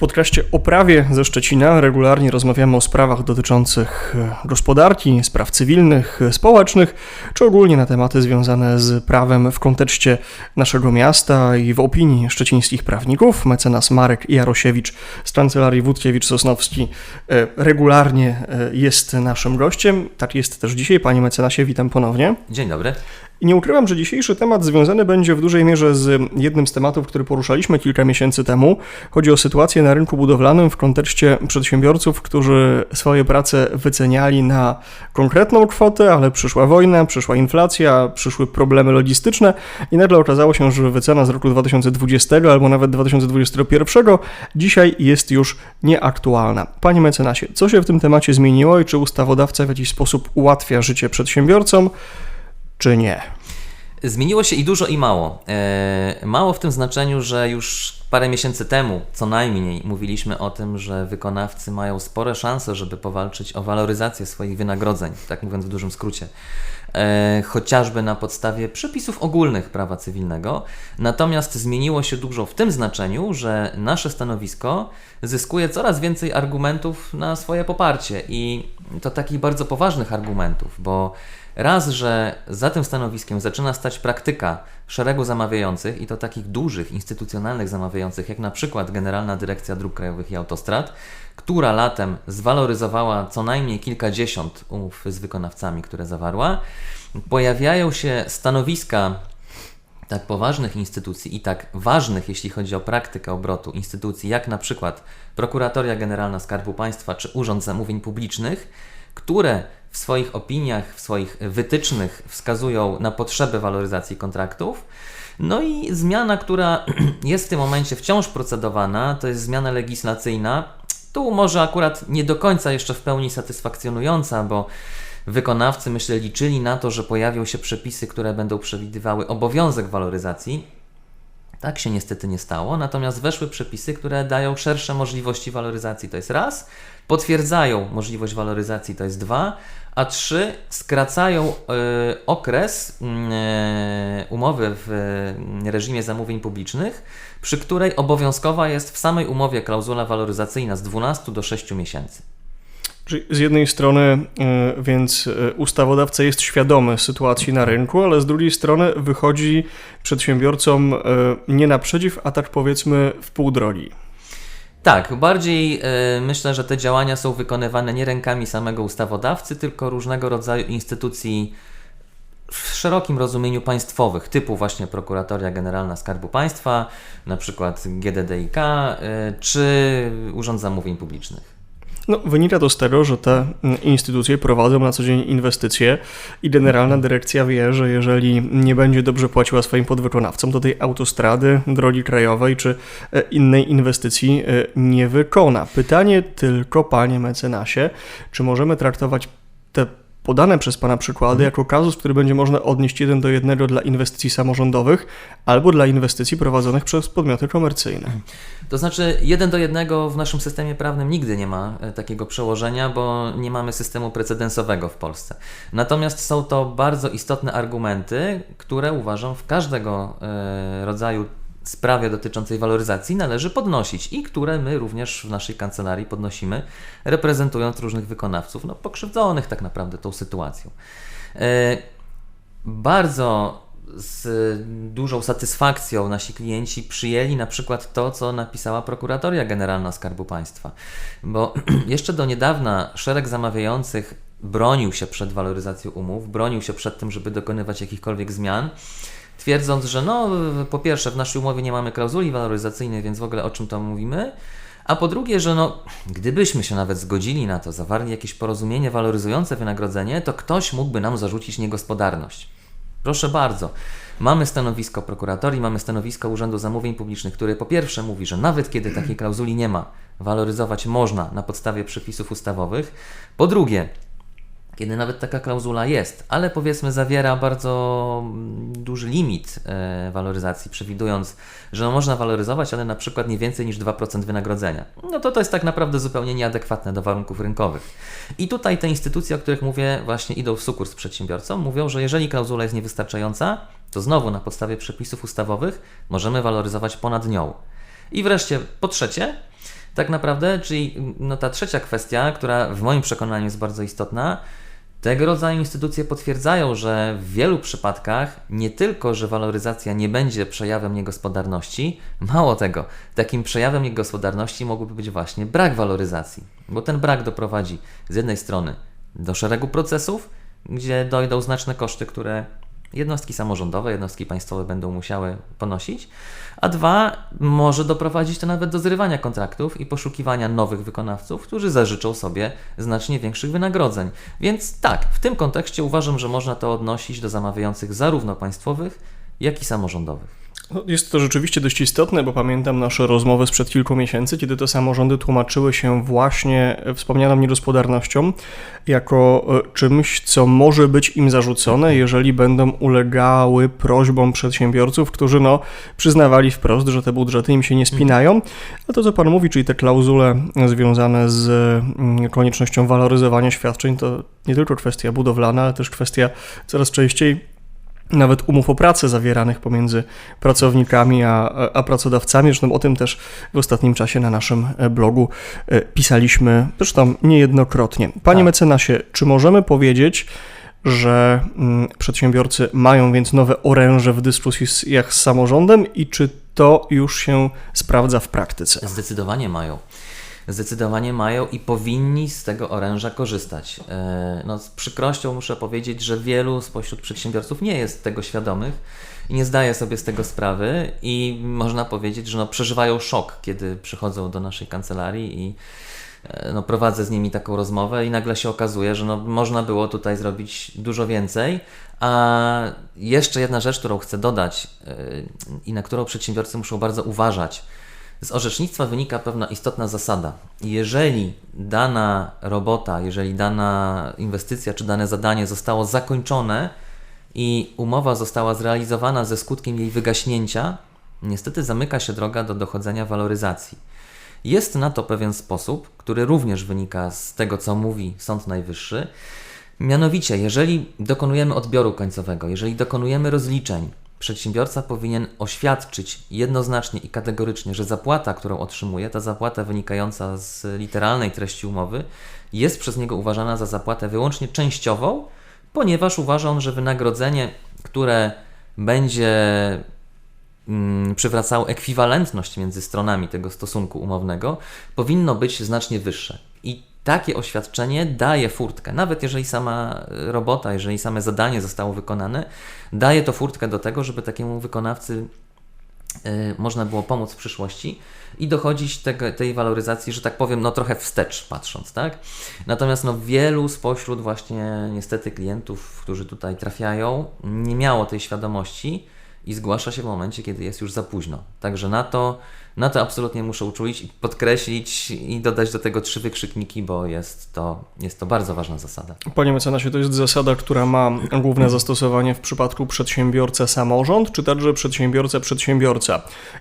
podcaście o prawie ze Szczecina regularnie rozmawiamy o sprawach dotyczących e, gospodarki, spraw cywilnych, e, społecznych, czy ogólnie na tematy związane z prawem w kontekście naszego miasta i w opinii szczecińskich prawników. Mecenas Marek Jarosiewicz z Kancelarii Wódkiewicz-Sosnowski e, regularnie jest naszym gościem. Tak jest też dzisiaj. Panie mecenasie, witam ponownie. Dzień dobry. I nie ukrywam, że dzisiejszy temat związany będzie w dużej mierze z jednym z tematów, który poruszaliśmy kilka miesięcy temu. Chodzi o sytuację na rynku budowlanym w kontekście przedsiębiorców, którzy swoje prace wyceniali na konkretną kwotę, ale przyszła wojna, przyszła inflacja, przyszły problemy logistyczne i nagle okazało się, że wycena z roku 2020 albo nawet 2021 dzisiaj jest już nieaktualna. Panie mecenasie, co się w tym temacie zmieniło i czy ustawodawca w jakiś sposób ułatwia życie przedsiębiorcom? Czy nie? Zmieniło się i dużo, i mało. E, mało w tym znaczeniu, że już parę miesięcy temu, co najmniej, mówiliśmy o tym, że wykonawcy mają spore szanse, żeby powalczyć o waloryzację swoich wynagrodzeń, tak mówiąc w dużym skrócie. E, chociażby na podstawie przepisów ogólnych prawa cywilnego. Natomiast zmieniło się dużo w tym znaczeniu, że nasze stanowisko zyskuje coraz więcej argumentów na swoje poparcie i to takich bardzo poważnych argumentów, bo Raz, że za tym stanowiskiem zaczyna stać praktyka szeregu zamawiających i to takich dużych, instytucjonalnych zamawiających, jak na przykład Generalna Dyrekcja Dróg Krajowych i Autostrad, która latem zwaloryzowała co najmniej kilkadziesiąt umów z wykonawcami, które zawarła. Pojawiają się stanowiska tak poważnych instytucji i tak ważnych, jeśli chodzi o praktykę obrotu instytucji, jak na przykład Prokuratoria Generalna Skarbu Państwa czy Urząd Zamówień Publicznych, które w swoich opiniach, w swoich wytycznych wskazują na potrzeby waloryzacji kontraktów. No i zmiana, która jest w tym momencie wciąż procedowana, to jest zmiana legislacyjna. Tu może akurat nie do końca jeszcze w pełni satysfakcjonująca, bo wykonawcy, myślę, liczyli na to, że pojawią się przepisy, które będą przewidywały obowiązek waloryzacji. Tak się niestety nie stało, natomiast weszły przepisy, które dają szersze możliwości waloryzacji, to jest raz, potwierdzają możliwość waloryzacji, to jest dwa, a trzy skracają y, okres y, umowy w y, reżimie zamówień publicznych, przy której obowiązkowa jest w samej umowie klauzula waloryzacyjna z 12 do 6 miesięcy. Z jednej strony więc ustawodawca jest świadomy sytuacji na rynku, ale z drugiej strony wychodzi przedsiębiorcom nie naprzeciw, a tak powiedzmy w pół drogi. Tak, bardziej myślę, że te działania są wykonywane nie rękami samego ustawodawcy, tylko różnego rodzaju instytucji w szerokim rozumieniu państwowych, typu właśnie Prokuratoria Generalna Skarbu Państwa, na przykład GDDiK, czy Urząd Zamówień Publicznych. No, wynika to z tego, że te mm, instytucje prowadzą na co dzień inwestycje i generalna dyrekcja wie, że jeżeli nie będzie dobrze płaciła swoim podwykonawcom, to tej autostrady, drogi krajowej czy e, innej inwestycji e, nie wykona. Pytanie tylko, panie mecenasie, czy możemy traktować podane przez Pana przykłady mhm. jako kazus, który będzie można odnieść jeden do jednego dla inwestycji samorządowych albo dla inwestycji prowadzonych przez podmioty komercyjne. Mhm. To znaczy, jeden do jednego w naszym systemie prawnym nigdy nie ma e, takiego przełożenia, bo nie mamy systemu precedensowego w Polsce. Natomiast są to bardzo istotne argumenty, które uważam w każdego e, rodzaju sprawie dotyczącej waloryzacji należy podnosić i które my również w naszej kancelarii podnosimy, reprezentując różnych wykonawców, no, pokrzywdzonych tak naprawdę tą sytuacją. E, bardzo z dużą satysfakcją nasi klienci przyjęli na przykład to, co napisała Prokuratoria Generalna Skarbu Państwa. Bo jeszcze do niedawna szereg zamawiających bronił się przed waloryzacją umów, bronił się przed tym, żeby dokonywać jakichkolwiek zmian twierdząc, że no, po pierwsze w naszej umowie nie mamy klauzuli waloryzacyjnej, więc w ogóle o czym tam mówimy, a po drugie, że no, gdybyśmy się nawet zgodzili na to, zawarli jakieś porozumienie waloryzujące wynagrodzenie, to ktoś mógłby nam zarzucić niegospodarność. Proszę bardzo. Mamy stanowisko prokuratorii, mamy stanowisko Urzędu Zamówień Publicznych, które po pierwsze mówi, że nawet kiedy takiej klauzuli nie ma, waloryzować można na podstawie przepisów ustawowych. Po drugie, kiedy nawet taka klauzula jest, ale powiedzmy zawiera bardzo mm, duży limit e, waloryzacji, przewidując, że można waloryzować, ale na przykład nie więcej niż 2% wynagrodzenia. No to to jest tak naprawdę zupełnie nieadekwatne do warunków rynkowych. I tutaj te instytucje, o których mówię, właśnie idą w sukurs z przedsiębiorcą, mówią, że jeżeli klauzula jest niewystarczająca, to znowu na podstawie przepisów ustawowych możemy waloryzować ponad nią. I wreszcie, po trzecie, Tak naprawdę, czyli no, ta trzecia kwestia, która w moim przekonaniu jest bardzo istotna, tego rodzaju instytucje potwierdzają, że w wielu przypadkach nie tylko, że waloryzacja nie będzie przejawem niegospodarności, mało tego, takim przejawem niegospodarności mógłby być właśnie brak waloryzacji, bo ten brak doprowadzi z jednej strony do szeregu procesów, gdzie dojdą znaczne koszty, które jednostki samorządowe, jednostki państwowe będą musiały ponosić, a dwa, może doprowadzić to nawet do zrywania kontraktów i poszukiwania nowych wykonawców, którzy zażyczą sobie znacznie większych wynagrodzeń. Więc tak, w tym kontekście uważam, że można to odnosić do zamawiających zarówno państwowych, jak i samorządowych. No, jest to rzeczywiście dość istotne, bo pamiętam nasze rozmowy sprzed kilku miesięcy, kiedy to samorządy tłumaczyły się właśnie wspomnianą niegospodarnością jako e, czymś, co może być im zarzucone, jeżeli będą ulegały prośbom przedsiębiorców, którzy no, przyznawali wprost, że te budżety im się nie spinają. A to, co Pan mówi, czyli te klauzule związane z mm, koniecznością waloryzowania świadczeń, to nie tylko kwestia budowlana, ale też kwestia coraz częściej nawet umów o pracę zawieranych pomiędzy pracownikami a, a pracodawcami. Zresztą o tym też w ostatnim czasie na naszym e, blogu e, pisaliśmy, zresztą niejednokrotnie. Panie tak. mecenasie, czy możemy powiedzieć, że mm, przedsiębiorcy mają więc nowe oręże w dyskusjach z samorządem i czy to już się sprawdza w praktyce? Zdecydowanie mają zdecydowanie mają i powinni z tego oręża korzystać. E, no, z przykrością muszę powiedzieć, że wielu spośród przedsiębiorców nie jest tego świadomych i nie zdaje sobie z tego sprawy i można powiedzieć, że no, przeżywają szok, kiedy przychodzą do naszej kancelarii i e, no, prowadzę z nimi taką rozmowę i nagle się okazuje, że no, można było tutaj zrobić dużo więcej. A jeszcze jedna rzecz, którą chcę dodać yy, i na którą przedsiębiorcy muszą bardzo uważać, z orzecznictwa wynika pewna istotna zasada. Jeżeli dana robota, jeżeli dana inwestycja czy dane zadanie zostało zakończone i umowa została zrealizowana ze skutkiem jej wygaśnięcia, niestety zamyka się droga do dochodzenia waloryzacji. Jest na to pewien sposób, który również wynika z tego, co mówi Sąd Najwyższy. Mianowicie, jeżeli dokonujemy odbioru końcowego, jeżeli dokonujemy rozliczeń, przedsiębiorca powinien oświadczyć jednoznacznie i kategorycznie, że zapłata, którą otrzymuje, ta zapłata wynikająca z literalnej treści umowy, jest przez niego uważana za zapłatę wyłącznie częściową, ponieważ uważa on, że wynagrodzenie, które będzie mm, przywracało ekwiwalentność między stronami tego stosunku umownego, powinno być znacznie wyższe. I takie oświadczenie daje furtkę, nawet jeżeli sama robota, jeżeli same zadanie zostało wykonane, daje to furtkę do tego, żeby takiemu wykonawcy y, można było pomóc w przyszłości i dochodzić tego, tej waloryzacji, że tak powiem, no trochę wstecz patrząc, tak? Natomiast no wielu spośród właśnie niestety klientów, którzy tutaj trafiają, nie miało tej świadomości i zgłasza się w momencie, kiedy jest już za późno. Także na to na to absolutnie muszę uczulić i podkreślić i dodać do tego trzy wykrzykniki, bo jest to, jest to bardzo ważna zasada. Panie mecenasie, to jest zasada, która ma główne zastosowanie w przypadku przedsiębiorca-samorząd, czy także przedsiębiorca-przedsiębiorca.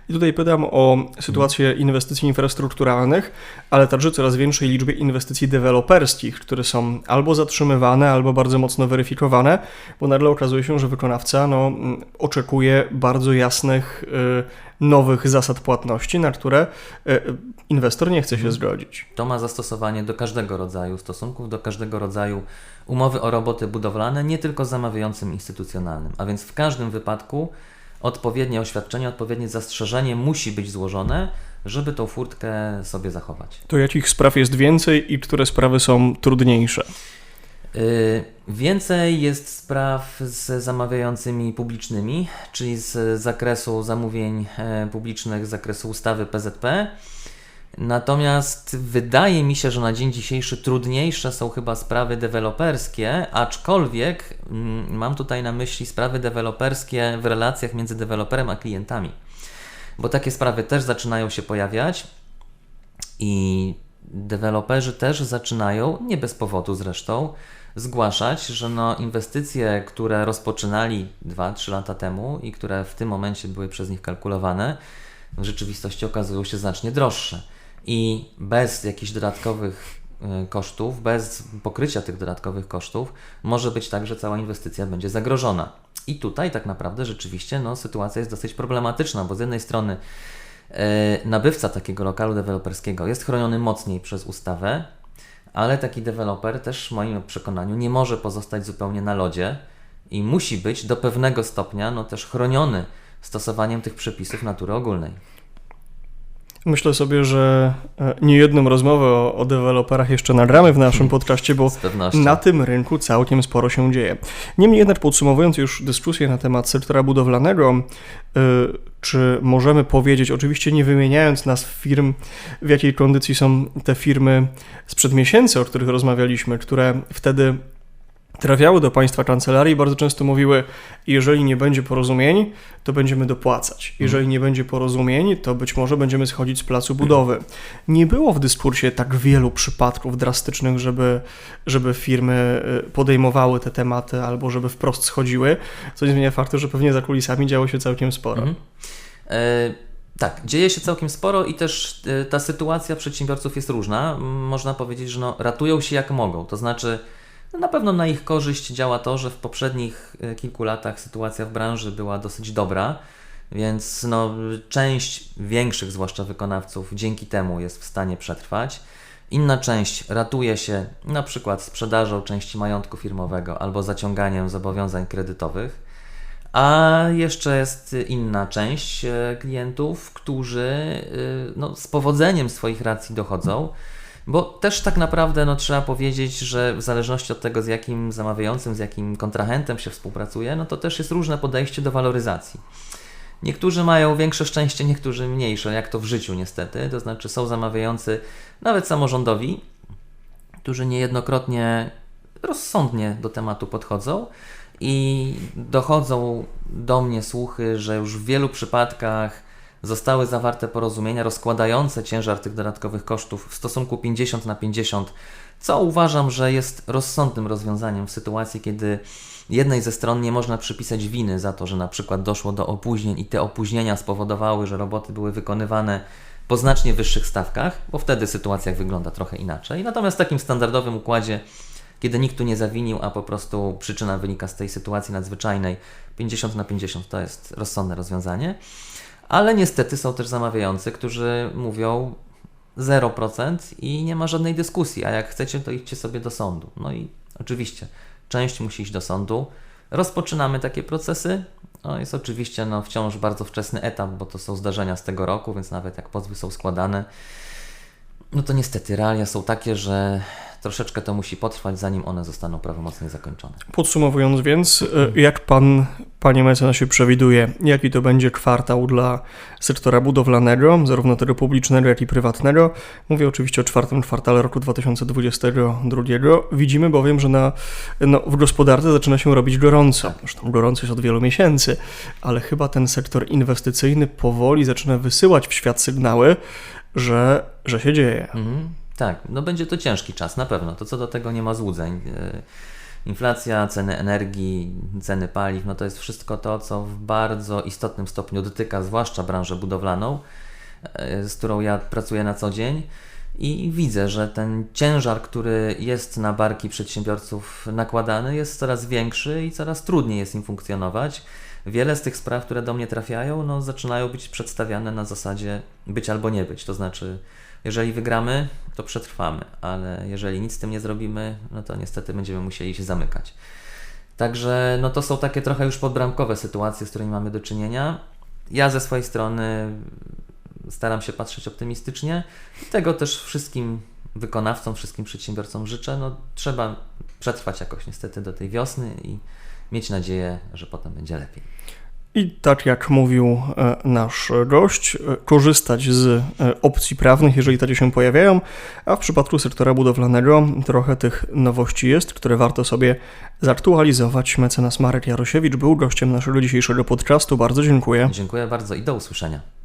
I tutaj pytam o sytuację inwestycji infrastrukturalnych, ale także coraz większej liczbie inwestycji deweloperskich, które są albo zatrzymywane, albo bardzo mocno weryfikowane, bo nagle okazuje się, że wykonawca no, oczekuje bardzo jasnych y, nowych zasad płatności, na które e, inwestor nie chce się mhm. zgodzić. To ma zastosowanie do każdego rodzaju stosunków, do każdego rodzaju umowy o roboty budowlane, nie tylko z zamawiającym instytucjonalnym. A więc w każdym wypadku odpowiednie oświadczenie, odpowiednie zastrzeżenie musi być złożone, żeby tą furtkę sobie zachować. To jakich spraw jest więcej i które sprawy są trudniejsze? Y, więcej jest spraw z zamawiającymi publicznymi, czyli z zakresu zamówień e, publicznych, z zakresu ustawy PZP. Natomiast wydaje mi się, że na dzień dzisiejszy trudniejsze są chyba sprawy deweloperskie, aczkolwiek mm, mam tutaj na myśli sprawy deweloperskie w relacjach między deweloperem a klientami. Bo takie sprawy też zaczynają się pojawiać i deweloperzy też zaczynają, nie bez powodu zresztą, zgłaszać, że no inwestycje, które rozpoczynali 2-3 lata temu i które w tym momencie były przez nich kalkulowane, w rzeczywistości okazują się znacznie droższe. I bez jakichś dodatkowych y, kosztów, bez pokrycia tych dodatkowych kosztów, może być tak, że cała inwestycja będzie zagrożona. I tutaj tak naprawdę rzeczywiście no, sytuacja jest dosyć problematyczna, bo z jednej strony E, Nabywca takiego lokalu deweloperskiego jest chroniony mocniej przez ustawę, ale taki deweloper też w moim przekonaniu nie może pozostać zupełnie na lodzie i musi być do pewnego stopnia no, też chroniony stosowaniem tych przepisów natury ogólnej. Myślę sobie, że e, niejedną rozmowę o, o deweloperach jeszcze nagramy w naszym podcaście, bo na tym rynku całkiem sporo się dzieje. Niemniej jednak podsumowując już dyskusję na temat sektora budowlanego, y, czy możemy powiedzieć, oczywiście nie wymieniając nas firm, w jakiej kondycji są te firmy sprzed miesięcy, o których rozmawialiśmy, które wtedy trafiały do państwa kancelarii i bardzo często mówiły, jeżeli nie będzie porozumień, to będziemy dopłacać. Jeżeli nie będzie porozumień, to być może będziemy schodzić z placu budowy. Nie było w dyskursie tak wielu przypadków drastycznych, żeby, żeby firmy y, podejmowały te tematy albo żeby wprost schodziły, co nie zmienia faktu, że pewnie za kulisami działo się całkiem sporo. Mhm. E, tak, dzieje się całkiem sporo i też e, ta sytuacja przedsiębiorców jest różna. Można powiedzieć, że no, ratują się jak mogą. To znaczy, no, na pewno na ich korzyść działa to, że w poprzednich e, kilku latach sytuacja w branży była dosyć dobra, więc no, część większych, zwłaszcza wykonawców, dzięki temu jest w stanie przetrwać. Inna część ratuje się na przykład sprzedażą części majątku firmowego albo zaciąganiem zobowiązań kredytowych. A jeszcze jest inna część e, klientów, którzy e, no, z powodzeniem swoich racji dochodzą, bo też tak naprawdę no, trzeba powiedzieć, że w zależności od tego, z jakim zamawiającym, z jakim kontrahentem się współpracuje, no to też jest różne podejście do waloryzacji. Niektórzy mają większe szczęście, niektórzy mniejsze, jak to w życiu niestety. To znaczy są zamawiający nawet samorządowi, którzy niejednokrotnie rozsądnie do tematu podchodzą i dochodzą do mnie słuchy, że już w wielu przypadkach zostały zawarte porozumienia rozkładające ciężar tych dodatkowych kosztów w stosunku 50 na 50, co uważam, że jest rozsądnym rozwiązaniem w sytuacji, kiedy jednej ze stron nie można przypisać winy za to, że na przykład doszło do opóźnień i te opóźnienia spowodowały, że roboty były wykonywane po znacznie wyższych stawkach, bo wtedy sytuacja wygląda trochę inaczej. Natomiast w takim standardowym układzie kiedy nikt tu nie zawinił, a po prostu przyczyna wynika z tej sytuacji nadzwyczajnej. 50 na 50 to jest rozsądne rozwiązanie. Ale niestety są też zamawiający, którzy mówią 0% i nie ma żadnej dyskusji, a jak chcecie, to idźcie sobie do sądu. No i oczywiście część musi iść do sądu. Rozpoczynamy takie procesy. No jest oczywiście no, wciąż bardzo wczesny etap, bo to są zdarzenia z tego roku, więc nawet jak pozwy są składane, no to niestety realia są takie, że troszeczkę to musi potrwać, zanim one zostaną prawomocnie zakończone. Podsumowując więc, e, jak pan, panie mecenasie, przewiduje, jaki to będzie kwartał dla sektora budowlanego, zarówno tego publicznego, jak i prywatnego? Mówię oczywiście o czwartym kwartale roku 2022. Widzimy bowiem, że na, no, w gospodarce zaczyna się robić gorąco. Zresztą gorąco jest od wielu miesięcy, ale chyba ten sektor inwestycyjny powoli zaczyna wysyłać w świat sygnały, że, że się dzieje. Mhm. Tak, no będzie to ciężki czas, na pewno. To co do tego nie ma złudzeń. E, Inflacja, ceny energii, ceny paliw, no to jest wszystko to, co w bardzo istotnym stopniu dotyka zwłaszcza branżę budowlaną, e, z którą ja pracuję na co dzień. I widzę, że ten ciężar, który jest na barki przedsiębiorców nakładany, jest coraz większy i coraz trudniej jest im funkcjonować. Wiele z tych spraw, które do mnie trafiają, no, zaczynają być przedstawiane na zasadzie być albo nie być. To znaczy, jeżeli wygramy, to przetrwamy, ale jeżeli nic z tym nie zrobimy, no to niestety będziemy musieli się zamykać. Także no to są takie trochę już podbramkowe sytuacje, z którymi mamy do czynienia. Ja ze swojej strony staram się patrzeć optymistycznie tego też wszystkim wykonawcom, wszystkim przedsiębiorcom życzę. No, trzeba przetrwać jakoś niestety do tej wiosny i mieć nadzieję, że potem będzie lepiej. I tak jak mówił e, nasz gość, e, korzystać z e, opcji prawnych, jeżeli takie się pojawiają, a w przypadku sektora budowlanego trochę tych nowości jest, które warto sobie zaktualizować. Mecenas Marek Jarosiewicz był gościem naszego dzisiejszego podcastu. Bardzo dziękuję. Dziękuję bardzo i do usłyszenia.